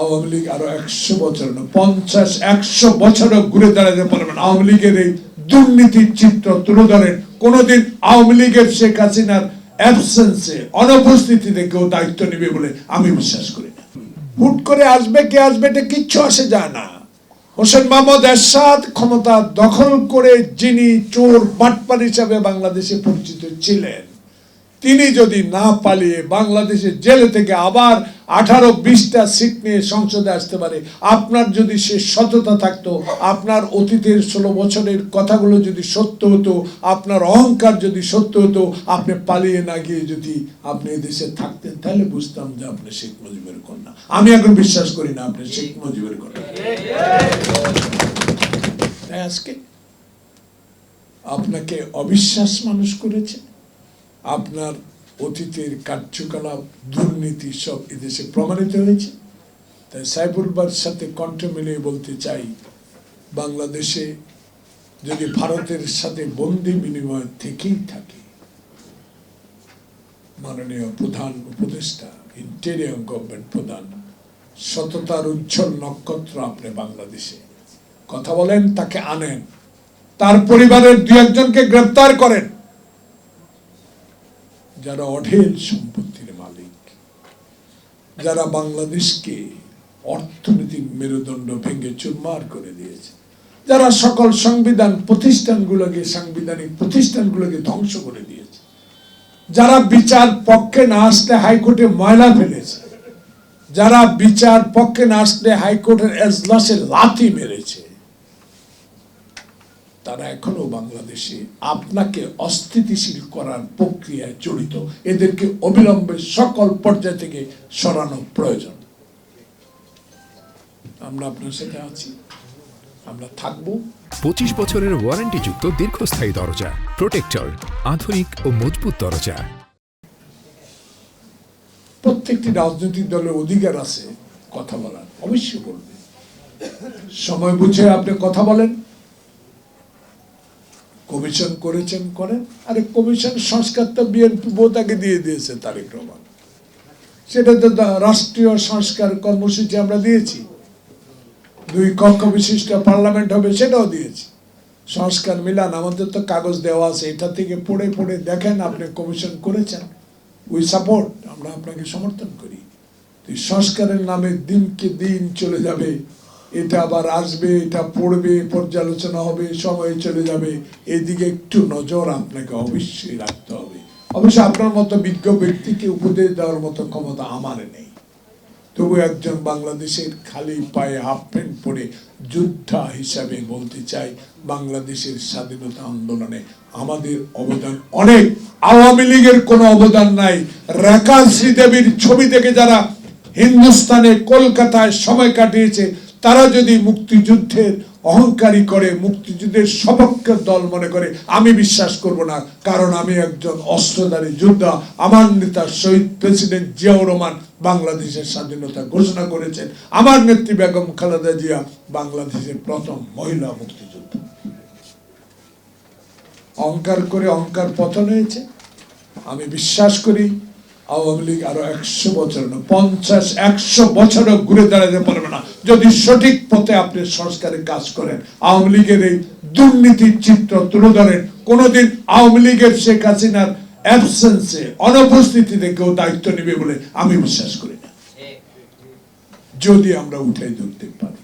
আওয়ামী লীগ আরও একশো বছর পঞ্চাশ, একশো বছরও ঘুরে দাঁড়াতে পারবে না। আওয়ামী লীগের এই দুর্নীতির চিত্র তুলে ধরেন, কোনোদিন আওয়ামী লীগের শেখ হাসিনার অ্যাবসেন্সে অনুপস্থিতিতে কেউ দায়িত্ব নেবে বলে আমি বিশ্বাস করি না। হুট করে আসবে, কে আসবে এটা কিচ্ছু আসে যায় না। হোসেন মোহাম্মদ এরশাদ ক্ষমতা দখল করে যিনি চোর বাটপার হিসাবে বাংলাদেশে পরিচিত ছিলেন, তিনি যদি না পালিয়ে বাংলাদেশের জেলে থেকে আবার আঠারো বিশটা সিট নিয়ে সংসদে আসতে পারে। আপনার যদি সে সততা থাকতো, আপনার অতীতের ষোলো বছরের কথাগুলো যদি সত্য হতো, আপনার অহংকার যদি সত্য হতো, আপনি পালিয়ে না গিয়ে যদি আপনি এদেশে থাকতেন, তাহলে বুঝতাম যে আপনি শেখ মুজিবের কন্যা। আমি এখন বিশ্বাস করি না আপনি শেখ মুজিবের কন্যা। তাই আজকে আপনাকে অবিশ্বাস মানুষ করেছে। আপনার অতীতের কার্যকলাপ, দুর্নীতি সব এদেশে প্রমাণিত হয়েছে। তাই সাইবুলবার সাথে কণ্ঠ মিলিয়ে বলতে চাই, বাংলাদেশে যদি ভারতের সাথে বন্দি বিনিময় থেকেই থাকে, মাননীয় প্রধান উপদেষ্টা ইন্টেরিয়াম গভর্নমেন্ট প্রধান, সততার উজ্জ্বল নক্ষত্র আপনি বাংলাদেশে। কথা বলেন, তাকে আনেন। তার পরিবারের দু একজনকে গ্রেপ্তার করেন। যারা অঢেল সম্পত্তির মালিক, যারা বাংলাদেশকে অর্থনৈতিক মেরুদণ্ড ভেঙে চুরমার করে দিয়েছে, যারা সকল সংবিধান প্রতিষ্ঠানগুলোকে, সাংবিধানিক প্রতিষ্ঠানগুলোকে ধ্বংস করে দিয়েছে, যারা বিচার পক্ষে না আসলে হাইকোর্টে ময়লা ফেলেছে, যারা বিচার পক্ষে না আসলে হাইকোর্টের এজলাসে লাথি মেরেছে তারা এখনও বাংলাদেশে আপনাকে অস্থিতিশীল করার প্রক্রিয়ায় জড়িত। এদেরকে অবিলম্বে সকল পর্যায় থেকে সরানো প্রয়োজন। আমরা আপনার সাথে আছি। আমরা থাকব। পঁচিশ বছরের ওয়ারেন্টিযুক্ত দীর্ঘস্থায়ী দরজা প্রোটেক্টর আধুনিক ও মজবুত দরজা। প্রত্যেকটি রাজনৈতিক দলের অধিকার আছে কথা বলার। অবশ্যই বলবে। সময় বুঝে আপনি কথা বলেন। কমিশন করেছেন, করেন। আরে কমিশন সংস্কার তো বিএনপি আগে দিয়ে দিয়েছে, তারেক রহমান। সেটা তো রাষ্ট্রীয় সংস্কার কর্মসূচি আমরা দিয়েছি। দুই কক্ষ বিশিষ্ট পার্লামেন্ট হবে, সেটাও দিয়েছি। সংস্কার মিলান, আমাদের তো কাগজ দেওয়া আছে, এটা থেকে পড়ে পড়ে দেখেন আপনি কমিশন করেছেন। উই সাপোর্ট আমরা আপনাকে সমর্থন করি। সংস্কারের নামে দিনকে দিন চলে যাবে। এটা আবার আসবে, এটা পড়বে পর্যালোচনা হবে, সময় চলে যাবে। এদিকে একটু নজর আপনাকে অবশ্যই রাখতে হবে। অবশ্য আপনার মতো বিজ্ঞ ব্যক্তিকে উপদেশ দেওয়ার মতো ক্ষমতা আমার নেই। তবু একজন বাংলাদেশের খালি পায়ে হাফ প্যান্ট পরে যোদ্ধা হিসাবে বলতে চাই, বাংলাদেশের স্বাধীনতা আন্দোলনে আমাদের অবদান অনেক। আওয়ামী লীগের কোনো অবদান নাই। রেখা শ্রীদেবীর ছবি থেকে যারা হিন্দুস্তানে কলকাতায় সময় কাটিয়েছে তারা যদি মুক্তিযুদ্ধের অহংকারী করে, মুক্তিযুদ্ধের সপক্ষে দল মনে করে, আমি বিশ্বাস করব না। কারণ আমি একজন অস্ত্রধারী যোদ্ধা। আমার নেতা শহীদ প্রেসিডেন্ট জিয়াউর রহমান বাংলাদেশের স্বাধীনতা ঘোষণা করেছেন। আমার নেত্রী বেগম খালেদা জিয়া বাংলাদেশের প্রথম মহিলা মুক্তিযোদ্ধা। অহংকার করে অহংকার পতন হয়েছে। আমি বিশ্বাস করি আওয়ামী লীগ আরও একশো বছর না পঞ্চাশ একশো বছরও ঘুরে দাঁড়াতে পারবে না। যদি সঠিক পথে আপনি সংস্কারের কাজ করেন আওয়ামী লীগের এই দুর্নীতির চিত্র তুলে ধরেন কোনোদিন আওয়ামী লীগের শেখ হাসিনার অ্যাবসেন্সে অনুপস্থিতিতে কেউ দায়িত্ব নেবে বলে আমি বিশ্বাস করি না। যদি আমরা উঠে ধরতে পারি।